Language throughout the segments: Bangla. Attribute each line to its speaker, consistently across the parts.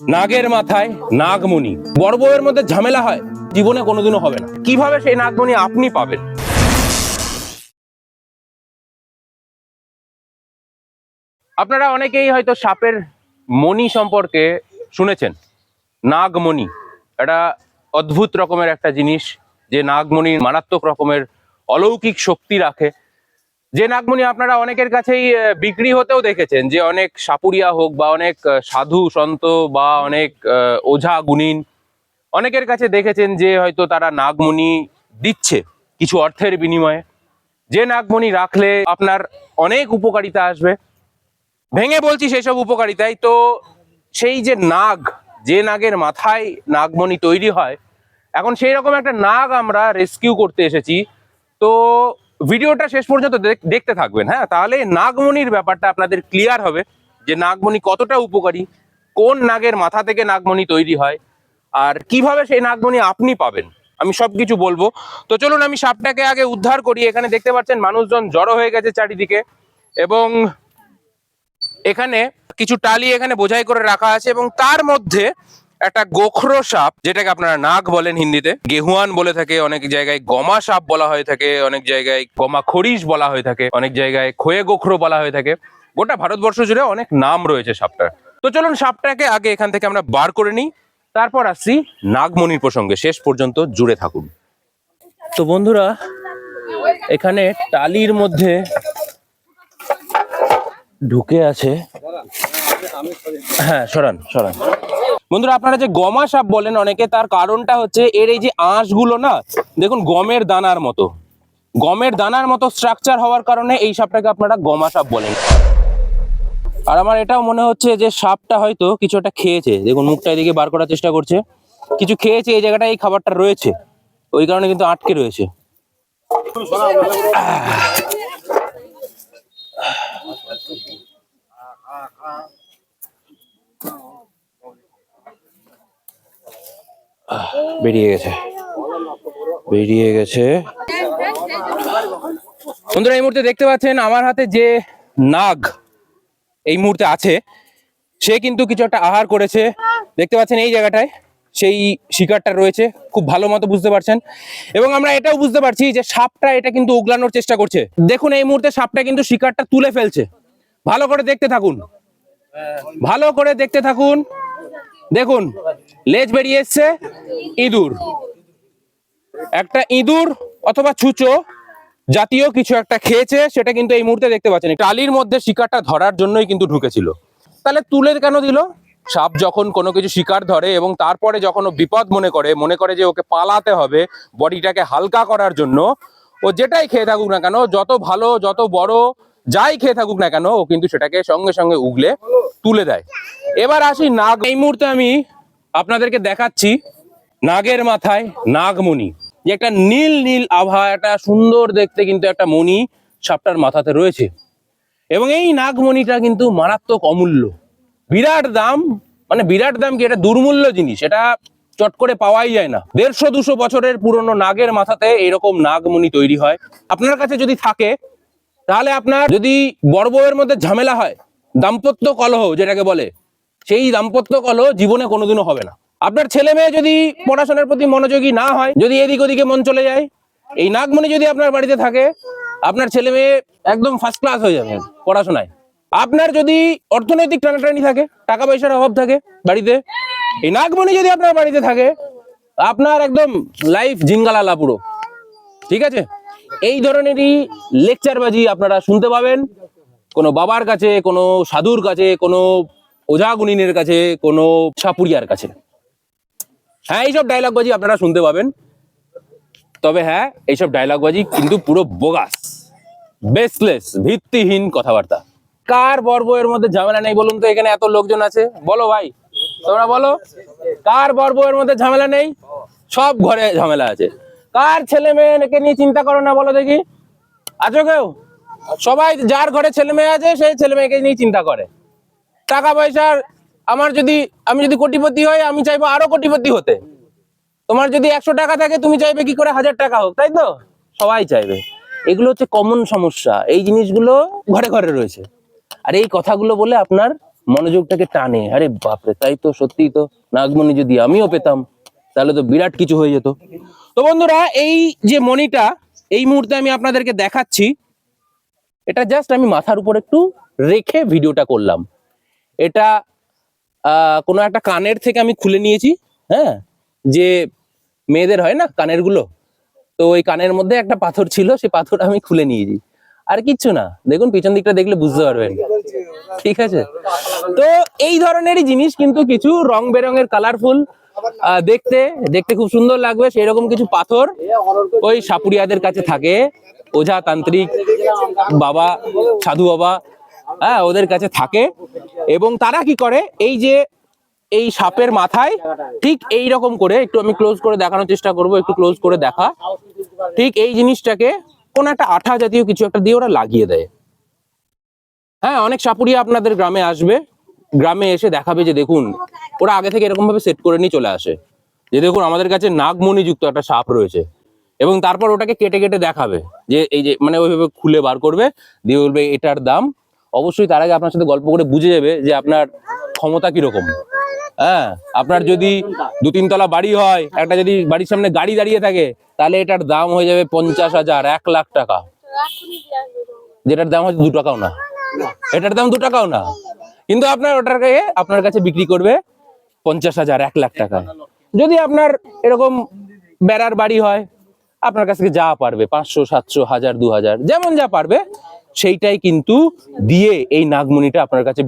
Speaker 1: নাগের মাথায় নাগমণি। বড় বউয়ের মধ্যে ঝামেলা হয়, জীবনে কোনোদিনও হবে না। কীভাবে সেই নাগমণি আপনি পাবেন? আপনারা অনেকেই হয়তো সাপের মণি সম্পর্কে শুনেছেন। নাগমণি এটা অদ্ভুত রকমের একটা জিনিস, যে নাগমণি মারাত্মক রকমের অলৌকিক শক্তি রাখে। যে নাগমণি আপনারা অনেকের কাছেই বিক্রি হতেও দেখেছেন যে অনেক সাপুরিয়া হোক বা অনেক সাধু সন্ত বা অনেক ওঝা গুণিন অনেকের কাছে দেখেছেন যে হয়তো তারা নাগমণি দিচ্ছে কিছু অর্থের বিনিময়ে। যে নাগমণি রাখলে আপনার অনেক উপকারিতা আসবে। ভেঙে বলছি সেসব উপকারিতাই। তো সেই যে নাগ, যে নাগের মাথায় নাগমণি তৈরি হয়, এখন সেই রকম একটা নাগ আমরা রেস্কিউ করতে এসেছি। তো ভিডিওটা শেষ পর্যন্ত দেখ- দেখতে থাকবেন হ্যাঁ? তাহলে নাগমণির ব্যাপারটা আপনাদের ক্লিয়ার হবে যে নাগমণি কতটা উপকারী, কোন নাগের মাথা থেকে নাগমণি তৈরি হয়, আর কীভাবে সেই নাগমণি আপনি পাবেন, আমি সবকিছু বলব। তো চলুন, আমি সাপটাকে আগে উদ্ধার করি। এখানে দেখতে পাচ্ছেন, মানুষজন জড়ো হয়ে গেছে চারিদিকে এবং এখানে কিছু টালি এখানে বোঝাই করে রাখা আছে এবং তার মধ্যে একটা গোখরো সাপ, যেটাকে আপনারা নাগ বলেন হিন্দিতে। গেহুয়ান বলে থাকে, অনেক জায়গায় গমা সাপ বলা হয়ে থাকে, অনেক জায়গায় গমা খরিশ বলা হয়ে থাকে, অনেক জায়গায় খোয়ে গোখরো বলা হয়ে থাকে। গোটা ভারতবর্ষ জুড়ে অনেক নাম রয়েছে সাপটার। তো চলুন সাপটাকে আগে এখান থেকে আমরা বার করে নিই। তারপর আসছি নাগমণির প্রসঙ্গে। শেষ পর্যন্ত জুড়ে থাকুন। তো বন্ধুরা, এখানে টালির মধ্যে ঢুকে আছে। হ্যাঁ সরান সরান। বন্ধুরা, আপনারা যে গমা সাপ বলেন অনেকে, তার কারণটা হচ্ছে এর এই যে আঁশগুলো না, দেখুন, গমের দানার মতো। গমের দানার মতো স্ট্রাকচার হওয়ার কারণে এই সাপটাকে আপনারা গমা সাপ বলেন। আর আমার এটাও মনে হচ্ছে যে সাপটা হয়তো কিছু একটা খেয়েছে। দেখুন, মুখটা এদিকে বার করার চেষ্টা করছে। কিছু খেয়েছে, এই জায়গাটায় এই খাবারটা রয়েছে। ওই কারণে কিন্তু আটকে রয়েছে। বেরিয়ে গেছে। বেরিয়ে গেছে। বন্ধুরা, এই মুহূর্তে দেখতে পাচ্ছেন আমার হাতে যে নাগ এই মুহূর্তে আছে, সে কিন্তু কিছু একটা আহার করেছে। দেখতে পাচ্ছেন এই জায়গাটায় সেই শিকারটা রয়েছে, খুব ভালো মতো বুঝতে পারছেন। এবং আমরা এটাও বুঝতে পারছি যে সাপটা এটা কিন্তু উগলানোর চেষ্টা করছে। দেখুন, এই মুহূর্তে সাপটা কিন্তু শিকারটা তুলে ফেলছে। ভালো করে দেখতে থাকুন। ভালো করে দেখতে থাকুন। দেখুন, লেজ বেরিয়ে এসছে ইঁদুর। একটা ইঁদুর অথবা ছুঁচো জাতীয় কিছু একটা খেয়েছে, সেটা কিন্তু এই মুহূর্তে দেখতে পাচ্ছেন। টালির মধ্যে শিকারটা ধরার জন্যই কিন্তু ঢুকেছিল। তাহলে তুলে কেন দিল? সাপ যখন কোনো কিছু শিকার ধরে এবং তারপরে যখন ও বিপদ মনে করে মনে করে যে ওকে পালাতে হবে বডিটাকে হালকা করার জন্য, ও যেটাই খেয়ে থাকুক না কেন, যত ভালো, যত বড় যাই খেয়ে থাকুক না কেন, ও কিন্তু সেটাকে সঙ্গে সঙ্গে উগলে তুলে দেয়। এবার আসি নাগ এই মুহূর্তে আমি আপনাদেরকে দেখাচ্ছি নাগের মাথায় নাগমণি। যে একটা নীল নীল আভা, একটা সুন্দর দেখতে কিন্তু একটা মণি সাপটার মাথাতে রয়েছে। এবং এই নাগমণিটা কিন্তু মারাত্মক অমূল্য। বিরাট দাম মানে বিরাট দাম কি এটা দুর্মূল্য জিনিস, এটা চট করে পাওয়াই যায় না। দেড়শো দুশো বছরের পুরনো নাগের মাথাতে এরকম নাগমণি তৈরি হয়। আপনার কাছে যদি থাকে তাহলে আপনার যদি বড় বউয়ের মধ্যে ঝামেলা হয়, দাম্পত্য কলহ যেটাকে বলে, সেই দাম্পত্য কলহ জীবনে কোনোদিনও হবে না। আপনার ছেলে মেয়ে যদি পড়াশোনার প্রতি মনোযোগী না হয়, যদি এদিক ওদিকে মন চলে যায়, এই নাগমণি যদি আপনার বাড়িতে থাকে, আপনার ছেলে মেয়ে একদম ফার্স্ট ক্লাস হয়ে যাবে পড়াশোনায়। আপনার যদি অর্থনৈতিক টানাটানি থাকে, টাকা পয়সার অভাব থাকে বাড়িতে, এই নাগমণি যদি আপনার বাড়িতে থাকে, আপনার একদম লাইফ জিঙ্গালালা পুরো। ঠিক আছে? এই ধরনেরই লেকচারবাজি আপনারা শুনতে পাবেন। কোনো বাবার কাছে, কোনো সাধুর কাছে, কোনো ওঝা গুনিনের কাছে, কোনো সাপুরিয়ার কাছে। হ্যাঁ এইসব ডায়লগবাজি আপনারা শুনতে পাবেন। তবে হ্যাঁ এইসব ডায়লগবাজি কিন্তু পুরো বোগাস বেসলেস ভিত্তিহীন কথাবার্তা। কার বর্ব এর মধ্যে ঝামেলা নেই বলুন তো, এখানে এত লোকজন আছে? বলো ভাই, তোমরা বলো। কার বর্ব এর মধ্যে ঝামেলা নেই? সব ঘরে ঝামেলা আছে। কার ছেলে মেয়েকে নিয়ে চিন্তা করো না, বলো দেখি। আছো কেউ? সবাই যার ঘরে ছেলে মেয়ে আছে, সেই ছেলে মেয়েকে নিয়ে চিন্তা করে। টাকা পয়সার আমার যদি, আমি যদি কোটিপতি হই, আমি চাইব আরও কোটিপতি হতে। তোমার যদি একশো টাকা থাকে, তুমি চাইবে কি করে হাজার টাকা হোক, তাই তো? সবাই চাইবে। এগুলো হচ্ছে কমন সমস্যা। এই জিনিসগুলো ঘরে ঘরে রয়েছে। আর এই কথাগুলো বলে আপনার মনোযোগটাকে টানে। আরে বাপরে, তাই তো সত্যি তো। নাগমণি যদি আমিও পেতাম, তাহলে তো বিরাট কিছু হয়ে যেত। তো বন্ধুরা, এই যে মণিটা, এই মুহূর্তে আমি আপনাদেরকে দেখাচ্ছি। এটা জাস্ট আমি মাথার উপর একটু রেখে ভিডিওটা করলাম। এটা কোনো একটা কানের থেকে আমি খুলে নিয়েছি হ্যাঁ? যে মেয়েদের হয় না কানেরগুলো তো ওই কানের মধ্যে একটা পাথর ছিল, সেই পাথর আমি খুলে নিয়েছি। আর কিচ্ছু না, দেখুন পিছন দিকটা দেখলে বুঝতে পারবেন। ঠিক আছে? তো এই ধরনেরই জিনিস, কিন্তু কিছু রং বেরঙের কালারফুল দেখতে দেখতে খুব সুন্দর লাগবে সেই রকম কিছু পাথর ওই সাপুরিয়াদের কাছে থাকে। ওঝা তান্ত্রিক বাবা, সাধু বাবা হ্যাঁ ওদের কাছে থাকে। এবং তারা কি করে? এই যে, এই সাপের মাথায় ঠিক এই রকম করে, একটু আমি ক্লোজ করে দেখানোর চেষ্টা করব, একটু ক্লোজ করে দেখা। ঠিক এই জিনিসটাকে কোন একটা আঠা জাতীয় কিছু একটা দিয়ে ওরা লাগিয়ে দেয়। হ্যাঁ অনেক সাপুরিয়া আপনাদের গ্রামে আসবে। গ্রামে এসে দেখাবে যে দেখুন ওরা আগে থেকে এরকম ভাবে সেট করে নিয়ে চলে আসে। যে দেখুন আমাদের কাছে নাগমণি যুক্ত একটা সাপ রয়েছে এবং তারপর ওটাকে কেটে কেটে দেখাবে যে এই যে মানে ওইভাবে খুলে বার করবে, দিয়ে বলবে এটার দাম। অবশ্যই তার আগে আপনার সাথে গল্প করে বুঝে যাবে যে আপনার ক্ষমতা কীরকম। হ্যাঁ আপনার যদি দু তিনতলা বাড়ি হয়, একটা যদি বাড়ির সামনে গাড়ি দাঁড়িয়ে থাকে, তাহলে এটার দাম হয়ে যাবে পঞ্চাশ হাজার, এক লাখ টাকা। যেটার দাম হচ্ছে দু টাকাও না। এটার দাম দু টাকাও না। কিন্তু আপনার ওটাকে আপনার কাছে বিক্রি করবে পঞ্চাশ হাজার এক লাখ টাকা। যদি আপনার এরকম বেড়ার বাড়ি হয় আপনার কাছ থেকে যা পারবে পাঁচশো সাতশো হাজার দু হাজার যেমন যা পারবে সেইটাই কিন্তু দিয়ে এই নাগমণিটা আপনার কাছে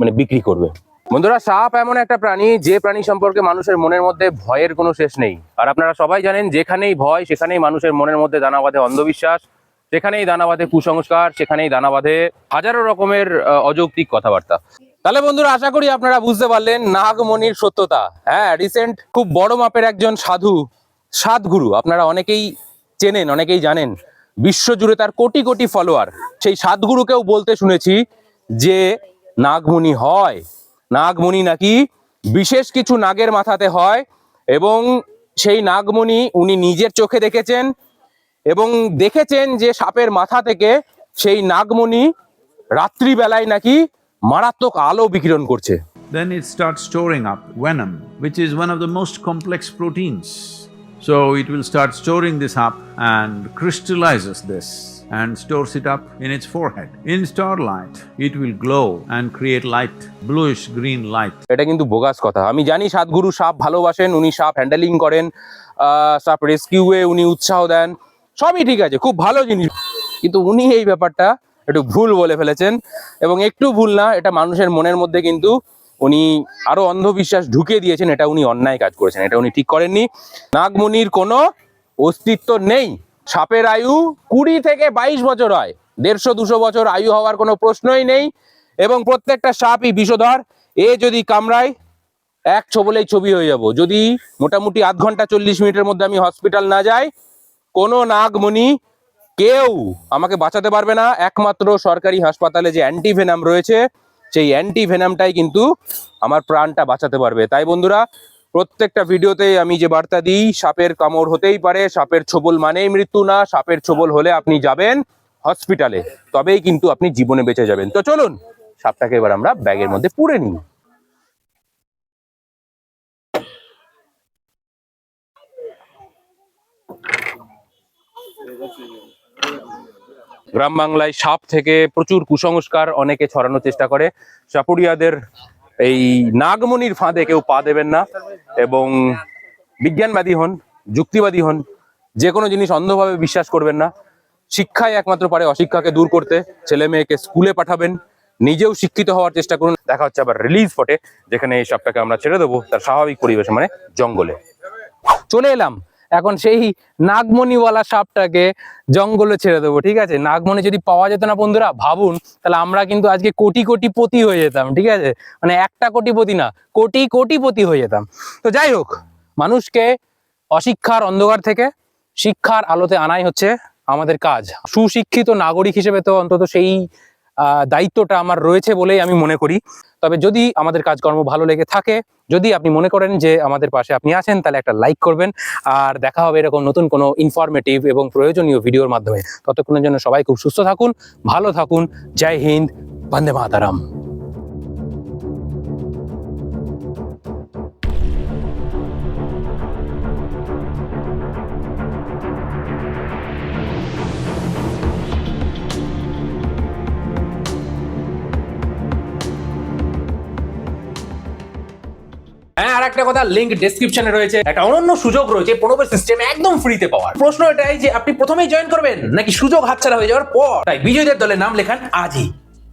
Speaker 1: মানে বিক্রি করবে। বন্ধুরা সাপ এমন একটা প্রাণী যে প্রাণী সম্পর্কে মানুষের মনের মধ্যে ভয়ের কোনো শেষ নেই। আর আপনারা সবাই জানেন যেখানেই ভয় সেখানেই মানুষের মনের মধ্যে দানা বাঁধে অন্ধবিশ্বাস সেখানেই দানা বাঁধে কুসংস্কার সেখানেই দানা বাঁধে হাজারো রকমের অযৌক্তিক কথাবার্তা। তাহলে বন্ধুরা, আশা করি আপনারা বুঝতে পারলেন নাগমণির সত্যতা। হ্যাঁ রিসেন্ট খুব বড় মাপের একজন সাধু, সাধগুরু, আপনারা অনেকেই চেনেন, অনেকেই জানেন। বিশ্বজুড়ে তার কোটি কোটি ফলোয়ার সেই সাধগুরুকেও বলতে শুনেছি যে, নাগমণি হয়। নাগমণি নাকি বিশেষ কিছু নাগের মাথাতে হয় এবং সেই নাগমণি উনি নিজের চোখে দেখেছেন এবং দেখেছেন যে সাপের মাথা থেকে সেই নাগমণি রাত্রিবেলায় নাকি মারাত্মক আলো বিকিরণ করছে
Speaker 2: then it starts storing up venom, which is one of the most complex proteins. So it will start storing this up and crystallizes this and stores it up in its forehead. In starlight, it will glow and create light, bluish green light.
Speaker 1: এটা কিন্তু বোগাস কথা আমি জানি সাতগুরু সাপ ভালোবাসেন উনি সাপ হ্যান্ডেলিং করেন সাপ রেস্কিউয়ে উনি উৎসাহ দেন সবই ঠিক আছে খুব ভালো জিনিস কিন্তু উনি এই ব্যাপারটা একটু ভুল বলে ফেলেছেন এবং একটু ভুল না, এটা মানুষের মনের মধ্যে কিন্তু উনি আরও অন্ধবিশ্বাস ঢুকিয়ে দিয়েছেন, এটা উনি অন্যায় কাজ করেছেন, এটা উনি ঠিক করেননি। নাগমণির কোনো অস্তিত্ব নেই। সাপের আয়ু কুড়ি থেকে বাইশ বছর হয়। দেড়শো, দুশো বছর আয়ু হওয়ার কোনো প্রশ্নই নেই এবং প্রত্যেকটা সাপই বিষধর। এ যদি কামড়ায়, এক ছবলেই ছবি হয়ে যাব। যদি মোটামুটি আধ ঘণ্টা চল্লিশ মিনিটের মধ্যে আমি হসপিটাল না যাই, কোনো নাগমণি কেউ আমাকে বাঁচাতে পারবে না। একমাত্র সরকারি হাসপাতালে যে অ্যান্টিভেনাম রয়েছে, সেই অ্যান্টিভেনামটাই কিন্তু আমার প্রাণটা বাঁচাতে পারবে। তাই বন্ধুরা, প্রত্যেকটা ভিডিওতেই আমি যে বার্তা দিই, সাপের কামড় হতেই পারে, সাপের ছোবল মানেই মৃত্যু না, সাপের ছোবল হলে আপনি যাবেন হসপিটালে, তবেই কিন্তু আপনি জীবনে বেঁচে যাবেন। তো চলুন, সাপটাকে এবার আমরা ব্যাগের মধ্যে পুরে নিই। গ্রাম বাংলায় সাপ থেকে প্রচুর কুসংস্কার অনেকে ছড়ানোর চেষ্টা করে। সাপুরিয়াদের এই নাগমনির ফাঁদে কেউ পা দেবেন না এবং বিজ্ঞানবাদী হন, যুক্তিবাদী হন, যে কোনো জিনিস অন্ধভাবে বিশ্বাস করবেন না। শিক্ষাই একমাত্র পারে অশিক্ষাকে দূর করতে। ছেলে মেয়েকে স্কুলে পাঠাবেন, নিজেও শিক্ষিত হওয়ার চেষ্টা করুন। দেখা হচ্ছে আবার রিলিজ ফটে যেখানে এই সাপটাকে আমরা ছেড়ে দেবো, তার স্বাভাবিক পরিবেশে মানে জঙ্গলে। চলে এলাম। এখন সেই নাগমণিওয়ালা সাপটাকে জঙ্গলে ছেড়ে দেবো, ঠিক আছে? নাগমণি যদি পাওয়া যেত না বন্ধুরা, ভাবুন, তাহলে আমরা কিন্তু আজকে কোটি কোটি পতি হয়ে যেতাম, ঠিক আছে? মানে একটা কোটি কোটিপতি না, কোটি কোটিপতি হয়ে যেতাম। তো যাই হোক, মানুষকে অশিক্ষার অন্ধকার থেকে শিক্ষার আলোতে আনাই হচ্ছে আমাদের কাজ। সুশিক্ষিত নাগরিক হিসেবে তো অন্তত সেই দায়িত্বটা আমার রয়েছে বলেই আমি মনে করি। তবে যদি আমাদের কাজকর্ম ভালো লেগে থাকে, যদি আপনি মনে করেন যে আমাদের পাশে আপনি আছেন, তাহলে একটা লাইক করবেন। আর দেখা হবে এরকম নতুন কোনো ইনফরমেটিভ এবং প্রয়োজনীয় ভিডিওর মাধ্যমে। ততক্ষণের জন্য সবাই খুব সুস্থ থাকুন, ভালো থাকুন। জয় হিন্দ, বন্দে মাতারাম। একটা কথা লিঙ্ক ডেসক্রিপশনে রয়েছে। একটা অনন্য সুযোগ রয়েছে, প্রণবের সিস্টেম একদম ফ্রিতে পাওয়ার। প্রশ্ন এটাই যে, আপনি প্রথমেই জয়েন করবেন? নাকি সুযোগ হাতছাড়া হয়ে যাওয়ার পর? তাই বিজয়ীদের দলে নাম লেখান আজই।